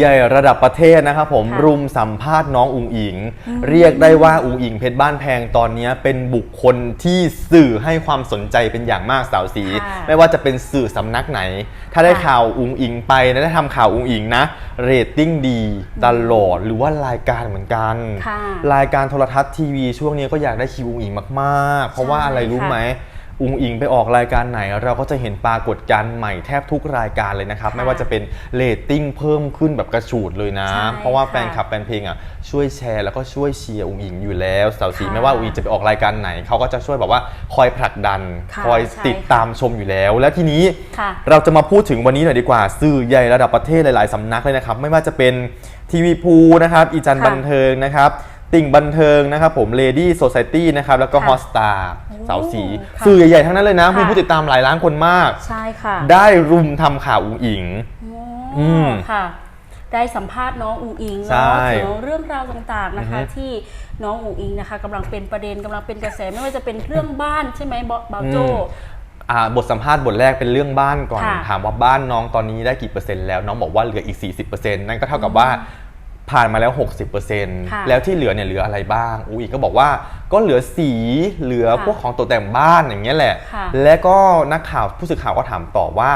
ใหญ่ระดับประเทศนะครับผมค่ะรุมสัมภาษณ์น้องอุงอิง เรียกได้ว่าอุงอิงเพชรบ้านแพงตอนนี้เป็นบุคคลที่สื่อให้ความสนใจเป็นอย่างมากสาวสี ค่ะไม่ว่าจะเป็นสื่อสำนักไหน ถ้าได้ค่ะข่าวอุงอิงไปนะได้ทำข่าวอุงอิงนะเรตติ้งดีตลอดหรือว่ารายการเหมือนกัน ค่ะรายการโทรทัศน์ทีวีช่วงนี้ก็อยากได้คิวอุงอิงมากๆ เพราะว่าอะไรรู้ค่ะ ไหม อุงอิงไปออกรายการไหน เราก็จะเห็นปรากฏการณ์ใหม่แทบทุกรายการเลยนะครับค่ะไม่ว่าจะเป็นเรตติ้งเพิ่มขึ้นแบบกระฉูดเลยนะ ใช่เพราะว่าค่ะแฟนคลับแฟนเพลงอะช่วยแชร์แล้วก็ช่วยเชียร์อุงอิงอยู่แล้วสาวสีค่ะไม่ว่าอุงอิงจะไปออกรายการไหนเขาก็จะช่วยแบบว่าคอยผลักดัน ค่ะคอยใช่ติดตามชมอยู่แล้ว และทีนี้ ค่ะ เราจะมาพูดถึงวันนี้หน่อยดีกว่า สื่อใหญ่ระดับประเทศหลาย ๆ สำนักเลยนะครับ ไม่ว่าจะเป็นทีวีพูนะครับ อีจันค่ะบันเทิงนะครับ ติ่งบันเทิงนะครับผม Lady Society นะครับแล้วก็ ค่ะฮอสตาสาวสีค่ะสื่อใหญ่ๆทั้งนั้นเลยนะค่ะ มีผู้ติดตามหลายล้านคนมาก ใช่ค่ะได้รุมทำข่าวอุ๋งอิง อืมค่ะ ได้สัมภาษณ์น้องอุงอิงใช่เนาะถึงเรื่องราวต่างๆนะคะ อือฮึที่น้องอุงอิงนะคะกำลังเป็นประเด็นกำลังเป็นกระแสไม่ว่าจะเป็นเรื่องบ้านใช่ไหมบอบาวโจ อืม อ่าบทสัมภาษณ์บทแรกเป็นเรื่องบ้านก่อน ค่ะถามว่าบ้านน้องตอนนี้ได้กี่เปอร์เซ็นต์แล้ว น้องบอกว่าเหลืออีก 40%นั่นก็เท่ากับว่า ผ่านมาแล้วค่ะ60%แล้วที่เหลือเนี่ยเหลืออะไรบ้างอูอีกก็บอกว่าก็เหลือสีเหลือค่ะพวกของตกแต่งบ้านอย่างเงี้ยแหละค่ะและก็นักข่าวผู้สื่อข่าวก็ถามต่อว่า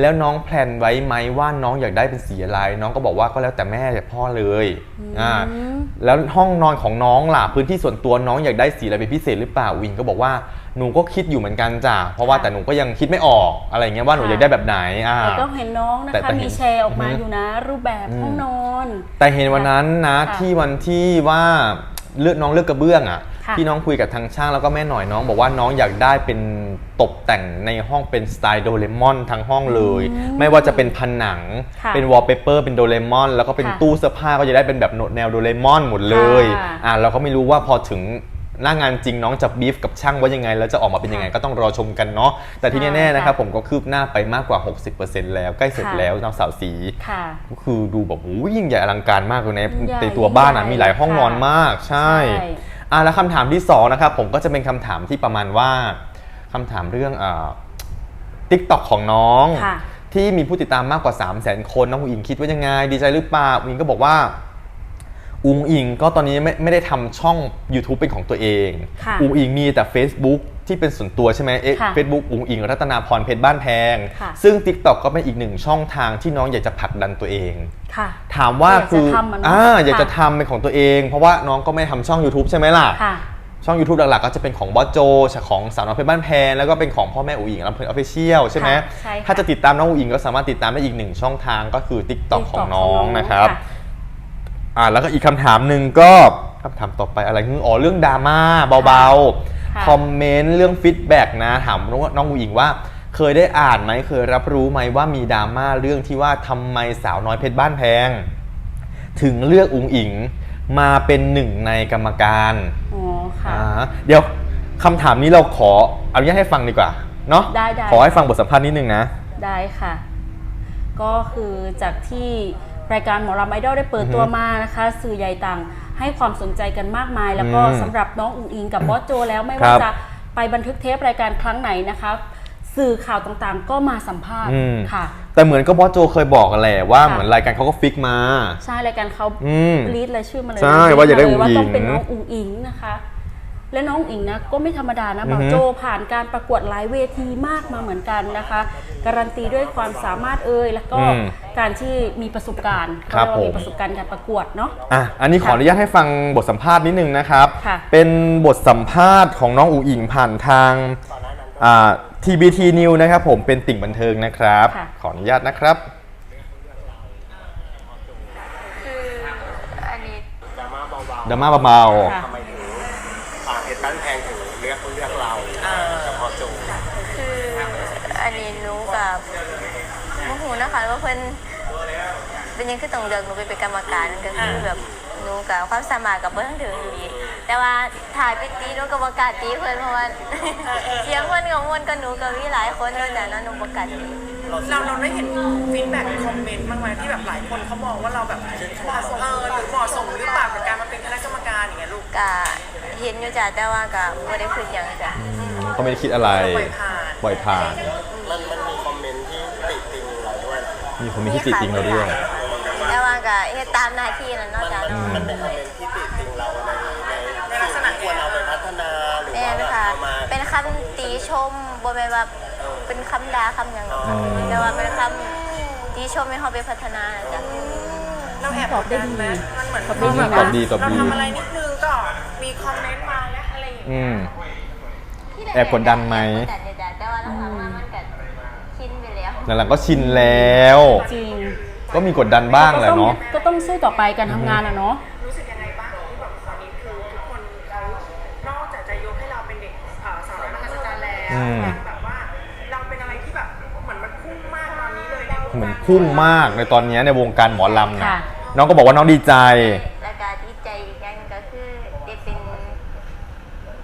แล้วน้องแพลนไว้ไหมว่าน้องอยากได้เป็นสีอะไร น้องก็บอกว่าก็แล้วแต่แม่แต่พ่อเลยอ่าอืมแล้วห้องนอนของน้องล่ะพื้นที่ส่วนตัวน้องอยากได้สีอะไรเป็นพิเศษหรือเปล่าวินก็บอกว่าหนูก็คิดอยู่เหมือนกันจ้ะเพราะว่าค่ะแต่หนูก็ยังคิดไม่ออกอะไรเงี้ยว่าหนูค่ะอยากได้แบบไหนอ่าแต่ก็เห็นน้องนะแต่คะแต่เห็นมีแชร์ออกมาอือฮึอยู่นะ รูปแบบอืมห้องนอน แต่เห็นวันนั้นนะค่ะที่วันที่ว่าเลือกน้องเลือกกระเบื้องอะ ค่ะที่น้องคุยกับทางช่างแล้วก็แม่หน่อยน้อง บอกว่าน้องอยากได้เป็นตกแต่งในห้องเป็นสไตล์โดเรมอนทั้งห้องเลย ไม่ว่าจะเป็นผนัง ค่ะเป็นวอลเปเปอร์เป็นโดเรมอน แล้วก็เป็นค่ะตู้เสื้อผ้าก็จะได้เป็นแบบแนวโดเรมอนหมดเลยค่ะ อ่าเราก็ไม่รู้ว่าพอถึงหน้างานจริงน้องจะบีฟกับช่างว่ายังไง แล้วจะออกมาเป็นยังไงก็ต้องรอชมกันเนาะแต่ที่แน่ๆนะครับค่ะผมก็คืบหน้าไปมากกว่า 60%แล้วใกล้เสร็จค่ะแล้วน้องสาวสี ค่ะ ก็คือดูแบบโอ้ยยิ่งใหญ่อลังการมากเลยในยิ่งใหญ่ในตัวบ้านอะยิ่งใหญ่มีหลายห้องนอนค่ะมากใช่ ใช่ อะแล้วคำถามที่สองนะครับผมก็จะเป็นคำถามที่ประมาณว่าคำถามเรื่องอ่าทิกตอกของน้องค่ะที่มีผู้ติดตามมากกว่า 3 0 0 0 0 0 คนน้องอุ๋งอิงคิดว่ายังไง ดีใจหรือเปล่าอุ๋งอิงก็บอกว่า อุ๋งอิงก็ตอนนี้ไม่ไม่ได้ทำช่อง YouTube เป็นของตัวเองค่ะอุ๋งอิงมีแต่ Facebook ที่เป็นส่วนตัวใช่ไหมเอ๊ะค่ะเฟซบุ๊กอุ๋งอิงรัตนาพรเพชรบ้านแพง ค่ะ ซึ่ง TikTok ก็เป็นอีกหนึ่งช่องทางที่น้องอยากจะผลักดันตัวเอง ค่ะ ถามว่าอยากจะคือทำอะเนาะอ่าอยากค่ะ จะทำเป็นของตัวเอง เพราะว่าน้องก็ไม่ทำช่อง YouTube ใช่ไหมล่ะ ค่ะ ช่อง YouTube หลักๆ ก็จะเป็นของบอสโจของสาวน้อยเพชรบ้านแพงแล้วก็เป็นของพ่อแม่อูอิงลำเพลินออฟฟิเชียลใช่ไหมค่ะใช่ค่ะถ้าจะติดตามน้องอูอิงก็สามารถติดตามได้อีกหนึ่งช่องทางก็คือ TikTok ของน้องนะครับ อ่าแล้วก็อีกคำถามหนึ่งก็คำถามต่อไปอะไรคืออ๋อเรื่องดราม่าเบาค่ะๆคอมเมนต์เรื่องฟีดแบ็กนะ ถามน้องน้องอูอิงว่า เคยได้อ่านไหมเคยรับรู้ไหมว่ามีดราม่าเรื่องที่ว่าทำไมสาวน้อยเพชรบ้านแพง ถึงเลือกอุงอิงมาเป็นหนึ่งในกรรมการ อ๋อค่ะ อ่าเดี๋ยวคำถามนี้เราขออนุญาตให้ฟังดีกว่าเนาะได้ได้ ขอให้ฟังบทสัมภาษณ์นิดนึงนะ ได้ค่ะ ก็คือจากที่ รายการหมอลำไอดอลได้เปิดอือฮึตัวมานะคะ สื่อใหญ่ต่างให้ความสนใจกันมากมาย แล้วก็อืมสำหรับน้องอุงอิงกับบอสโจแล้วไม่ครัว่าบจะไปบันทึกเทปรายการครั้งไหนนะคะสื่อข่าวต่างๆ ก็มาสัมภาษณ์อืมค่ะ แต่เหมือนก็บอสโจเคยบอกกันแหละว่าค่ะเหมือนรายการเขาก็ฟิกมา ใช่รายการเขาอืมลีดเลยชื่อมาเลยใช่นะว่าอยากได้ลีมเลอุ๋งอิงว่าต้องเป็นน้องอุ๋งอิงนะคะ และน้องอุ๋งอิงนะก็ไม่ธรรมดานะอือฮึบางโจผ่านการประกวดหลายเวทีมากมาเหมือนกันนะคะ การันตีด้วยความสามารถเอ่ยแล้วก็อืมการที่มีประสบการณ์ครับเขาเยกว่าผมมีประสบการณ์การประกวดเนาะ อะอันนี้ขออนุญาตให้ฟังบทสัมภาษณ์นิดนึงนะครับ ค่ะ เป็นบทสัมภาษณ์ของน้องอูอิงผ่านทางอ่า TBT New นะครับผมเป็นติ่งบันเทิงนะครับ ค่ะ ขออนุญาตนะครับ คืออันนี้ดราม่าเบาดราม่าเบาค่ะ ๆทำไมถึงอ่าเหตุการณ์แพงถึงเลือกเลือกเราเฉพาะโจ คืออันนี้หนูกับ โมโหนะคะว่าเพิ่นเป็นยังคือต้องเลือกหนูไปเป็นกรรมการก็คือแบบหนูกับความสามารถกับเพิ่นทั้งถือดี แต่ว่าถ่ายไปตีหนูกับประกล้าศตีเพิ่นเพราะว่าเสียงเพิ่นกับมวนกับหนูกับมีหลายคนแล้วแต่นั้นหนูประกล้าศตีเราเราได้เห็นฟีดแบ็กคอมเมนต์บ้างไหมที่แบบหลายคนเขามองว่าเราแบบเหมาะสมเออหรือเหมาะสมหรือเปล่ากับการมาเป็นคณะกรรมการอย่างเงี้ยลูกก็เห็นอยู่จ้ะแต่ว่าก็บ่ได้คุยหยังจ้ะๆก็ไม่ได้คิดอะไรปล่อยผ่าน ปล่อยผ่านมันมันมีคอมเมนต์ที่ติติงเราด้วยมีคนมีที่ติจริงเราด้วยแต่แต่ว่าก็เฮ็ดตามหน้าที่นั่นเนาะจ้ะเนาะมันเป็นคอมเมนต์ที่ติติงเราในในในลักษณะควรเราไปพัฒนาหรือแม่ว่านะแบบคะเอามาเป็นคำติชมบ่แม่นว่าเป็นคำด่าคำหยังหรอกแต่ว่าเป็นคำติชมให้เขาไปพัฒนานะจ้ะเราแอบกดดันไหมมันเหมือนตอบได้ดีนะเราแบบว่าตอบดีตอบดีเราทำอะไรนิดนึงก็มีคอมเมนต์มาแล้วอะไรอย่างเงี้ย อืม แอบกดดันไหมกดดัน หลังๆก็ชินแล้ว จริงก็มีกดดันบ้างแหละเนาะ ก็ต้องสู้ต่อไปการทำงานอะเนาะ รู้สึกยังไงบ้างที่แบบตอนนี้คือทุกคนเขานอกจากจะยกให้เราเป็นเด็กเอ่อสาวน้อยมหัศจรรย์แล้วอืม ยังแบบว่าเราเป็นอะไรที่แบบเหมือนมันพุ่งมากตอนนี้เลยในวงการ เหมือนพุ่งมากในตอนนี้ในวงการหมอลำนะค่ะ น้องก็บอกว่าน้องดีใจ และการที่ใจอีกอย่างหนึ่งก็คือได้เป็น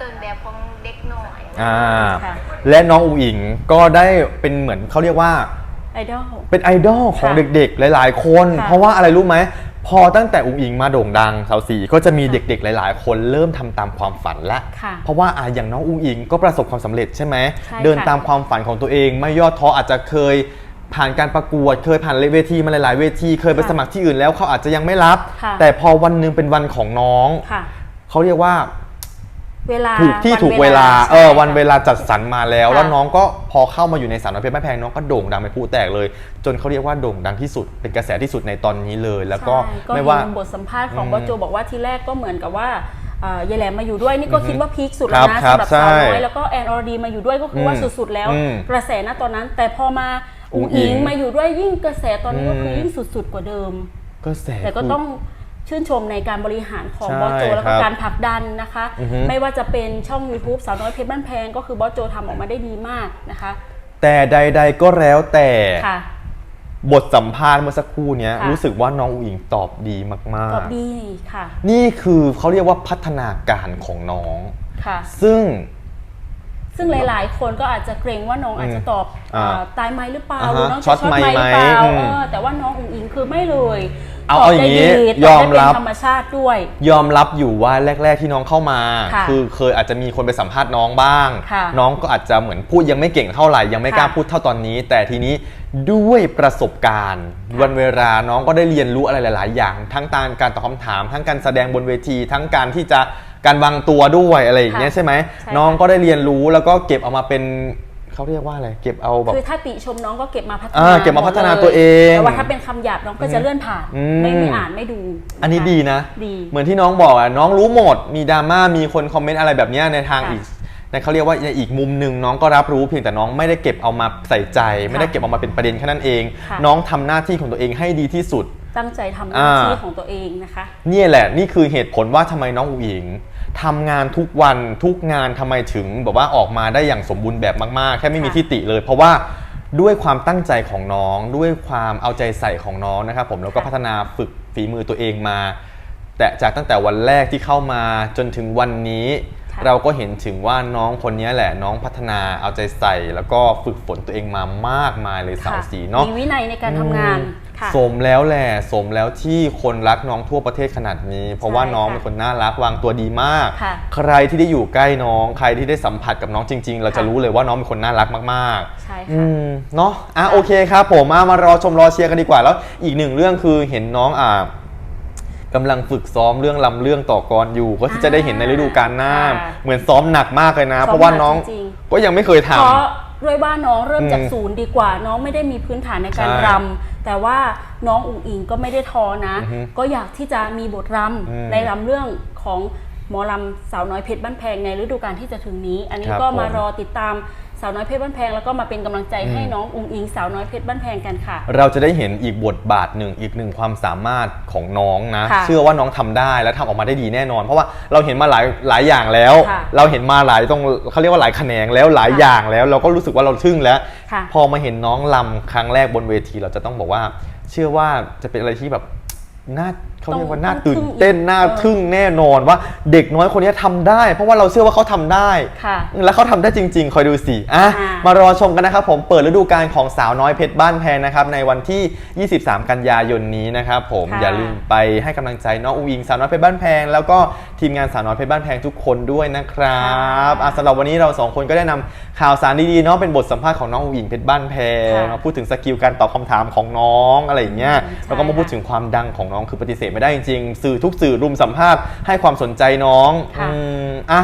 ต้นแบบของเด็กหน่อยอ่าค่ะ และน้องอุ๋งอิงก็ได้เป็นเหมือนเขาเรียกว่า ไอดอล เป็นไอดอลของค่ะเด็กๆ หลาย ๆ คน ค่ะเพราะว่าอะไรรู้ไหม พอตั้งแต่อุ๋งอิงมาโด่งดังสาวสีก็จะมีเด็กๆ หลาย ๆ คนเริ่มทำตามความฝันละ ค่ะเพราะว่าอะอย่างน้องอุ๋งอิงก็ประสบความสำเร็จใช่ไหม ใช่เดินค่ะตามความฝันของตัวเอง ไม่ย่อท้ออาจจะเคยผ่านการประกวด เคยผ่านเวทีมาหลายๆ เวที เคยไปค่ะสมัครที่อื่นแล้วเขาอาจจะยังไม่รับ ค่ะ แต่พอวันหนึงเป็นวันของน้อง ค่ะ เขาเรียกว่า เวลาถูกที่นถูกเวลาใช่เออวันค่ะ เวลาจัดสรรมาแล้ว ค่ะ แล้วน้องก็พอเข้ามาอยู่ในสาวน้อยเพชรแม่แพงน้องก็โด่งดังไปผู้แตกเลย จนเขาเรียกว่าโด่งดังที่สุด เป็นกระแสที่สุดในตอนนี้เลย แล้วก็ใช่ก็ไม่ว่าเห็นบทสัมภาษณ์ของอืมบอสโจบอกว่าทีแรกก็เหมือนกับว่าเอ่อยายแหลมมาอยู่ด้วยนี่ก็คิดว่าพีคสุดคแล้รัวบนะครับสำหรับใช่สาวน้อยแล้วก็แอนอรดีมาอยู่ด้วยก็คือว่าอืมสุดๆแล้ว อืมกระแสณตอนนั้น แต่พอมาอุ๋อุ้งงอิอิงงมาอยู่ด้วยยิ่งกระแสตอนนี้ก็คือมยิ่งสุดๆกว่าเดิม กระแสแต่ก็คือ ต้อง ชื่นชมในการบริหารของใช่บอสโจ แล้วคก็รับการผลักดันนะคะ อือฮึ ไม่ว่าจะเป็นช่อง YouTube สาวน้อยเพชรบ้านแพงก็คือบอสโจทำออกมาได้ดีมากนะคะแต่ใด ๆ ก็แล้วแต่ค่ะ บทสัมภาษณ์เมื่อสักครู่เนี้ยค่ะ รู้สึกว่าน้องอุ๋งอิงตอบดีมากตอบดีค่ะๆ นี่คือเขาเรียกว่าพัฒนาการของน้อง ค่ะ ซึ่ง ซึ่งหลาย ๆ คนก็อาจจะเกรงว่าน้องอาจจะตอบอ่าอ่าตายไหมหรือเปล่าอ่าฮะหรือน้องช็จะอตช็อตไมค์ไหมหรือเปล่าไหมอืมเออแต่ว่าน้องอุ๋งอิงคือไม่เลย เอาตบเอาอย่างนี้ได้ดียอมตบได้รับเป็นธรรมชาติด้วย ยอมรับอยู่ว่าแรก ๆ ที่น้องเข้ามาค่ะอเคยอาจจะมีคนไปสัมภาษณ์น้องบ้าง ค่ะน้องก็อาจจะเหมือนพูดยังไม่เก่งเท่าไหร่ยังไม่กล้าค่ะพูดเท่าตอนนี้ แต่ทีนี้ด้วยประสบการณ์ ค่ะวันเวลาน้องก็ได้เรียนรู้อะไรหลาย ๆ อย่าง ทั้งการการตอบคำถาม ทั้งการแสดงบนเวที ทั้งการที่จะการวางตัวด้วยอะไรอย่างเงี้ยค่ะใช่ไหมใช่ค่ะ น้องก็ได้เรียนรู้แล้วก็เก็บเอามาเป็น เขาเรียกว่าอะไรเก็บเอาแบบ คือถ้าติชมน้องก็เก็บมาพัฒอ่านาเก็บมาพัฒนาหดลยตัวเองแต่ว่าถ้าเป็นคำหยาบน้องก็จะเลื่อนผ่านอืม ไม่ไม่อ่านไม่ดูอันนี้ะคะดีนะ ดี เหมือนที่น้องบอกอะน้องรู้หมด มีดราม่ามีคนคอมเมนต์อะไรแบบเนี้ยในทางค่ะอีกในเขาเรียกว่าในอีกมุมหนึ่งน้องก็รับรู้เพียงแต่น้องไม่ได้เก็บเอามาใส่ใจ ไม่ได้เก็บเอามาเป็นประเด็นแค่นั้นเอง ค่ะ น้องทำหน้าที่ของตัวเองให้ดีที่สุด ตั้งใจทำหน้าอ่า ที่ของตัวเองนะคะ เนี่ยแหละนี่คือเหตุผลว่าทำไมน้องอุ๋งอิง ทำงานทุกวันทุกงานทำไมถึงแบบว่าออกมาได้อย่างสมบูรณ์แบบมากๆ แค่ไม่มีค่ะที่ติเลย เพราะว่าด้วยความตั้งใจของน้อง ด้วยความเอาใจใส่ของน้องนะครับผมแล้วก็พัฒนาฝึกฝีมือตัวเองมา แต่จากตั้งแต่วันแรกที่เข้ามาจนถึงวันนี้ ค่ะเราก็เห็นถึงว่าน้องคนนี้แหละน้องพัฒนาเอาใจใส่ แล้วก็ฝึกฝนตัวเองมามากมายเลยสาวค่ะสีเนาะ มีวินัยในการทำงาน อืมค่ะ สมแล้วแหละสมแล้วที่คนรักน้องทั่วประเทศขนาดนี้ เพราะว่าใช่น้องค่ะเป็นคนน่ารักวางตัวดีมากค่ะใครที่ได้อยู่ใกล้น้อง ใครที่ได้สัมผัสกับน้องจริง ๆ เราจะค่ะรู้เลยว่าน้องเป็นคนน่ารักมากๆใช่อืค่ะมเนาะอะโอเคครับ ผมอะมารอชมรอเชียร์กันดีกว่าแล้ว อีกหนึ่งเรื่องคือเห็นน้องอ่ากำลังฝึกซ้อมเรื่องลำเรื่องต่อกรอยู่ ก็ที่จะได้เห็นในฤดูกาลหน้าค่ะเหมือนซ้อมหนักมากเลยนะซ้อมเพราะว่าน้องหนักจริงๆก็ยังไม่เคยทเพราะด้วยว่าน้องเริ่มจากอืมศูนย์ดีกว่า น้องไม่ได้มีพื้นฐานในการใช่รำ แต่ว่าน้องอุ๋งอิงก็ไม่ได้ท้อนะ อือฮึก็อยากที่จะมีบทรอืมำในรำเรื่องของหมอลำสาวน้อยเพชรบ้านแพงในฤดูกาลที่จะถึงนี้ อันนี้ครับก็มาผมรอติดตาม สาวน้อยเพชรบ้านแพงแล้วก็มาเป็นกำลังใจให้อืมน้องอุ๋งอิงสาวน้อยเพชรบ้านแพงกันค่ะ เราจะได้เห็นอีกบทบาทหนึ่งอีกหนึ่งความสามารถของน้องนะ ค่ะเชื่อว่าน้องทำได้และทำออกมาได้ดีแน่นอน เพราะว่าเราเห็นมาหลายหลายอย่างแล้ว ค่ะเราเห็นมาหลายตรงเขาเรียกว่าหลายแขนงแล้วหลายค่ะอย่างแล้ว เราก็รู้สึกว่าเราทึ่งแล้ว ค่ะ พอมาเห็นน้องลำครั้งแรกบนเวที เราจะต้องบอกว่า เชื่อว่าจะเป็นอะไรที่แบบ น่าเขาเรียกว่าต้องน่าต้องตื่นทึ่งอีกเต้นน่าเออทึ่งแน่นอนว่าเด็กน้อยคนนี้ทำได้ เพราะว่าเราเชื่อว่าเขาทำได้ค่ะแล้วเขาทำได้จริง ๆ คอยดูสิอะอ่ามมารอชมกันนะครับผมเปิดฤดูกาลของสาวน้อยเพชรบ้านแพงนะครับในวันที่ 23 กันยายนนี้นะครับผมค่ะอย่าลืมไปให้กำลังใจน้องอุ้งอิงสาวน้อยเพชรบ้านแพง แล้วก็ทีมงานสาวน้อยเพชรบ้านแพงทุกคนด้วยนะครับอะสำหรับวันนี้เราสองคนก็ได้นำข่าวสารดีๆเนาะเป็นบทสัมภาษณ์ของน้องอุ้งอิงเพชรบ้านแพงค่ะมาพูดถึงสกิลการตอบคำถามของน้องอะไรอย่างเงี้ยอืมใช่แล้วก็มาพูดถึงความดังของน้องคือปฏิเสธไม่ได้จริงๆ สื่อทุกสื่อรุมสัมภาษณ์ให้ความสนใจน้องค่ะอืมอะ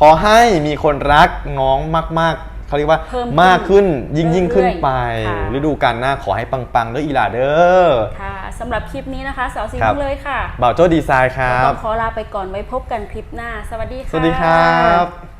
ขอให้มีคนรักน้องมากๆเขาเรียกว่าเพิ่มขึ้นมากขึ้นยิ่งยิ่งขึ้นไปค่ะ ฤดูกาลหน้าขอให้ปังๆเด้ออีหลาเด้อ ค่ะสำหรับคลิปนี้นะคะ สาวซีครับ เลยค่ะบ่าวโจ้ดีไซน์ครัต้บ องขอลาไปก่อนไว้พบกันคลิปหน้า สวัสดีค่ะ สวัสดีครับ